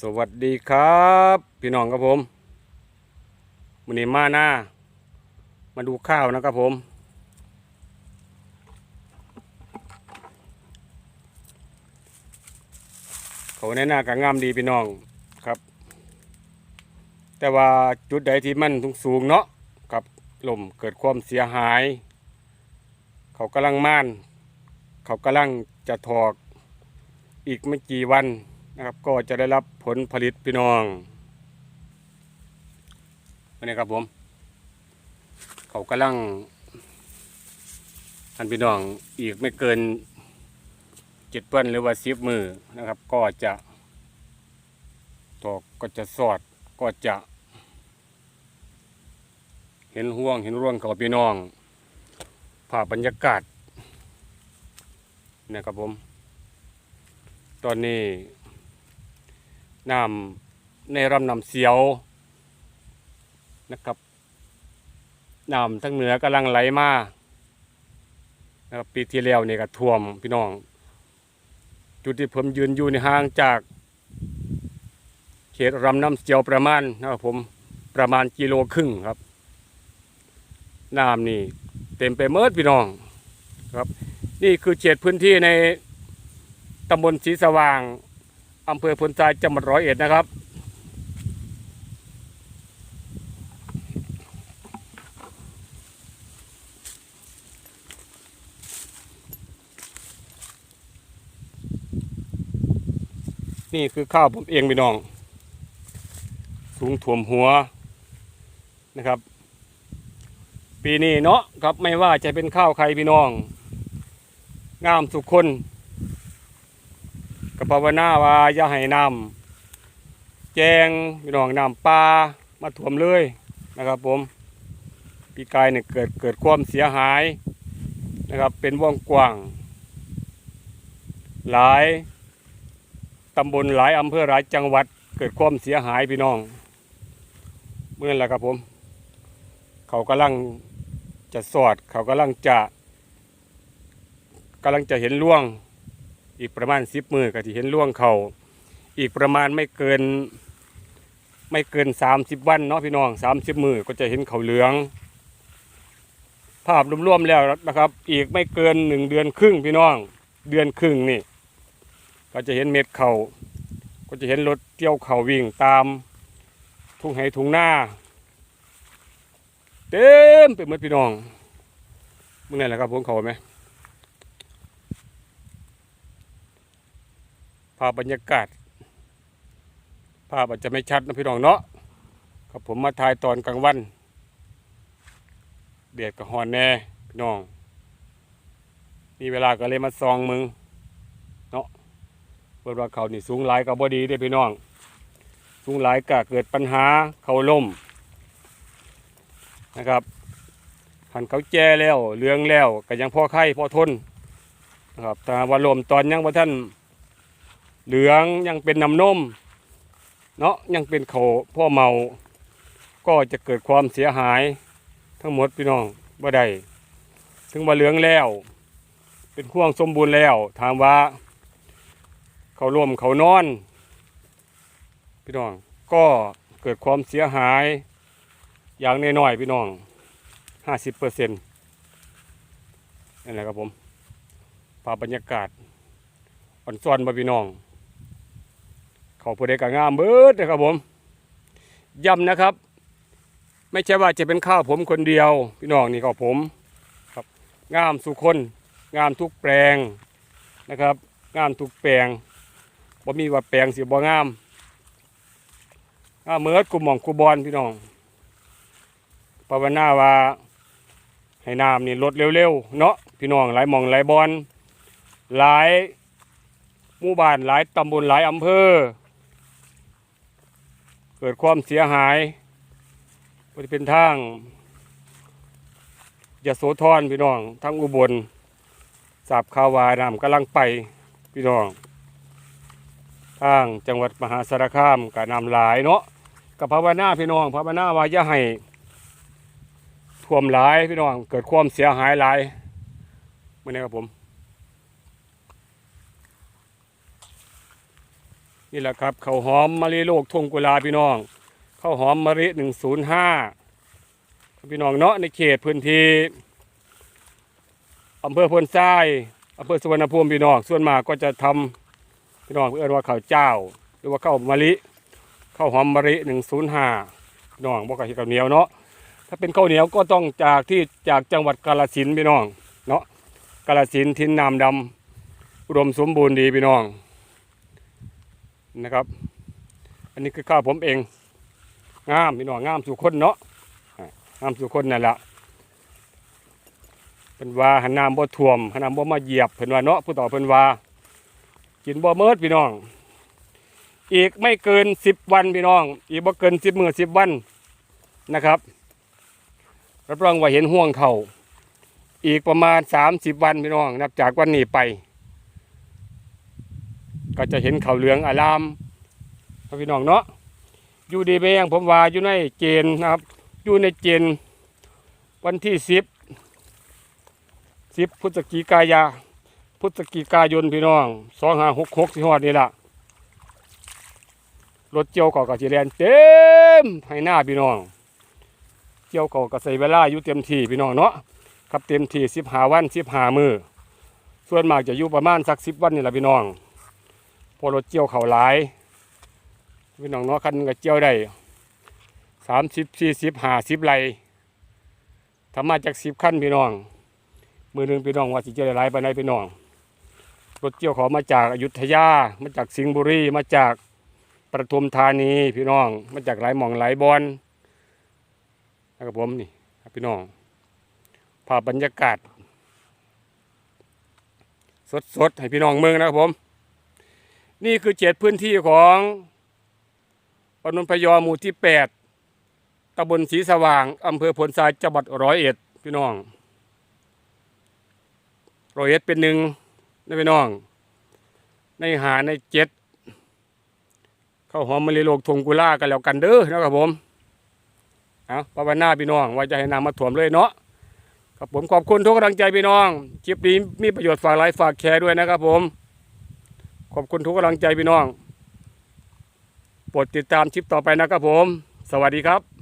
สวัสดีครับ พี่น้องครับผมวันนี้มาหน้า มาดูข้าวนะครับผม เขาในหน้าก็งามดีพี่น้องครับ แต่ว่าจุดใดที่มันสูงๆเนาะกับลมเกิดความเสียหาย เขากำลังม่าน เขากำลังจะถอกอีกไม่กี่วัน นะครับก็จะได้รับผลผลิตพี่น้องวันนี้ครับผม เขากำลังอันพี่น้องอีกไม่เกินเจ็ดวันหรือว่าสิบมือนะครับ ก็จะตอกก็จะสอดก็จะ เห็นห่วงเห็นร่วงเขาพี่น้องภาพบรรยากาศนะครับผม ตอนนี้ น้ำในลำน้ำเสียวนะครับน้ำทั้งเหนือกำลังไหลมานะครับปีที่แล้วเนี่ยก็ท่วมพี่น้อง จุดที่ผมยืนอยู่ในห่างจากเขตลำน้ำเสียวประมาณนะครับผมประมาณกิโลครึ่งครับน้ำนี่เต็มไปเมิดพี่น้องครับ นี่คือเขตพื้นที่ในตำบลศรีสว่าง อำเภอพลทรายจังหวัดร้อยเอ็ดนะครับ นี่คือข้าวผมเองพี่น้อง สูงถ่วมหัวนะครับ ปีนี้เนาะครับไม่ว่าจะเป็นข้าวใครพี่น้อง งามสุขคน กับภาวนาว่าอย่าให้น้ำแจงพี่น้องน้ำปลามาท่วมเลยนะครับ ผมปีกายเนี่ยเกิดเกิดความเสียหายนะครับ เป็นวงกว้าง หลายตำบลหลายอำเภอหลายจังหวัด เกิดความเสียหายพี่น้อง เมื่อไรครับผม เขากำลังจะสอด เขากำลังจะกำลังจะเห็นล่วง อีกประมาณสิบมือก็ที่เห็นล่วงเขาอีกประมาณไม่เกิน ไม่เกินสามสิบวันเนาะพี่น้องสามสิบมือก็จะเห็นเขาเหลือง ภาพรวมๆแล้วนะครับ อีกไม่เกินหนึ่งเดือนครึ่งพี่น้อง เดือนครึ่งนี่ ก็จะเห็นเม็ดเขาก็จะเห็นรถเกี่ยวเขาวิ่งตามทุ่งไห่ทุ่งหน้าเต็มไปหมดพี่น้องมึงไหนแหละครับผมเขาไหม ภาพบรรยากาศ ภาพอาจจะไม่ชัดนะพี่น้องเนาะครับผมมาถ่ายตอนกลางวันเดียดกับฮอนแน่พี่น้อง มีเวลาก็เลยมาซองมึงเนาะเว่าเขานี่สูงหลายกับบดีเด้พี่น้อง สูงหลายก็เกิดปัญหาเขาล่มนะครับหันเขาแจ้แล้วเหลืองแล้วก็ยังพอไข่พอทนนะครับแต่ว่าลมตอนยังบ่ท่าน เหลืองยังเป็นน้ำนมเนาะยังเป็นเขาพ่อเมาก็จะเกิดความเสียหายทั้งหมดพี่น้องบ่ได้ถึงว่าเหลืองแล้ว เป็นห่วงสมบูรณ์แล้ว ถามว่า เขาร่วมเขานอน พี่น้องก็เกิดความเสียหาย อย่างน้อยๆพี่น้องห้าสิบเปอร์เซ็นต์นั่นแหละครับผมภาพบรรยากาศอ่อนซ้อนบ่พี่น้อง ขาผู้ใดก็งามเบิดนะครับผมย้ำนะครับ ไม่ใช่ว่าจะเป็นข้าวผมคนเดียว พี่น้องนี่ก็ผมครับงามสุคน งามทุกแปลงนะครับ งามทุกแปลงบ่มีว่าแปลงสิบ่งามงามเมิดกุมหม่องกุบอลพี่น้องภาวนาว่าให้น้ำนี่ลดเร็วๆเนาะพี่น้องหลายหม่องหลายบอลหลายหมู่บ้านหลายตำบลหลายอำเภอ กิดความเสียหายก็จะเป็นทางยโสธรพี่น้องทางอุบลสาบขาวานำกำลังไปพี่น้องทางจังหวัดมหาสารคามกับนำหลายเนาะกับภาวนาพี่น้องภาวนาว่ายาให้ท่วมหลายพี่น้องเกิดความเสียหายหลายเมื่อนี้ครับผม นี่แหละครับข้าวหอมมะลิโลกทงกุลาพี่น้องข้าวหอมมะลิหนึ่งศูนย์ห้าพี่น้องเนาะในเขตพื้นที่อำเภอพนทรายอำเภอสุวรรณภูมิพี่น้องส่วนมากก็จะทำพี่น้องเรียกว่าข้าวเจ้า หรือว่าข้าวมะลิข้าวหอมมะลิหนึ่งศูนย์ห้าพี่น้องบอกกับข้าวเหนียวเนาะถ้าเป็นข้าวเหนียวก็ต้องจากที่จากจังหวัดกาฬสินพี่น้องเนาะกาฬสินทินนามดำอุดมสมบูรณ์ดีพี่น้อง นะครับ อันนี้คือข้าวผมเอง งามพี่น้องงามสู่คนเนาะงามสู่คนนั่นแหละเป็นว่าหันน้ำบ่ท่วมหันน้ำบ่มาเหยียบเพิ่นว่าเนาะผู้ต่อเพิ่นว่า กินบ่เมิดพี่น้อง อีกไม่เกินสิบวันพี่น้อง อีกบ่เกินสิบมื้อสิบวันนะครับรับรองว่าเห็นห่วงเขาอีกประมาณสามสิบวันพี่น้อง นับจากวันนี้ไป ก็จะเห็นเขาเหลืองอารามพี่น้องเนาะอยู่ดีไปยังผมว่าอยู่ในเจนนะครับ อยู่ในเจนวันที่สิบสิบพฤศจิกายาพฤศจิกายนพี่น้องสองห้าหกหกสี่หอดนี่ละรถเจียวเก่ากับจีแลนเต็มให้หน้าพี่น้อง เจียวเก่ากับใส่เวลาอยู่เต็มที่พี่น้องเนาะครับเต็มที่สิบหาวันสิบหามือส่วนมากจะอยู่ประมาณสักสิบวันนี่แหละพี่น้อง รถเจียวเขาหลายพี่น้องเนาะคันหนึ่งก็เจียวได้สามสิบสี่สิบห้าสิบไรทำมาจากสิบขั้นพี่น้อง มือหนึ่งพี่น้องว่าสิเจียวได้หลายไปไหนพี่น้องรถเจียวเขามาจากอยุธยา มาจากสิงห์บุรีมาจากประทุมธานีพี่น้อง มาจากหลายหม่องหลายบอนนะครับผมนี่พี่น้องภาพบรรยากาศ สดๆให้พี่น้องเมืองนะครับผม นี่คือเจ็ดพื้นที่ของปนนพยอมหมู่ที่แปดตำบลศรีสว่างอำเภอพลทรายจังหวัดร้อยเอ็ดพี่น้องร้อยเอ็ดเป็นหนึ่งนะพี่น้อง ในหาในเจ็ดเข้าวหอมมะลิโลกทงกุล่ากันแล้วกันเด้อนะครับผมเอาภาวนาพี่น้องว่าจะให้นำมาถ่วมเลยเนาะครับผมขอบคุณทุกกำลังใจพี่น้องคลิปนี้มีประโยชน์ฝากไลค์ฝากแชร์ด้วยนะครับผม ขอบคุณทุกกำลังใจพี่น้อง โปรดติดตามชิปต่อไปนะครับผม สวัสดีครับ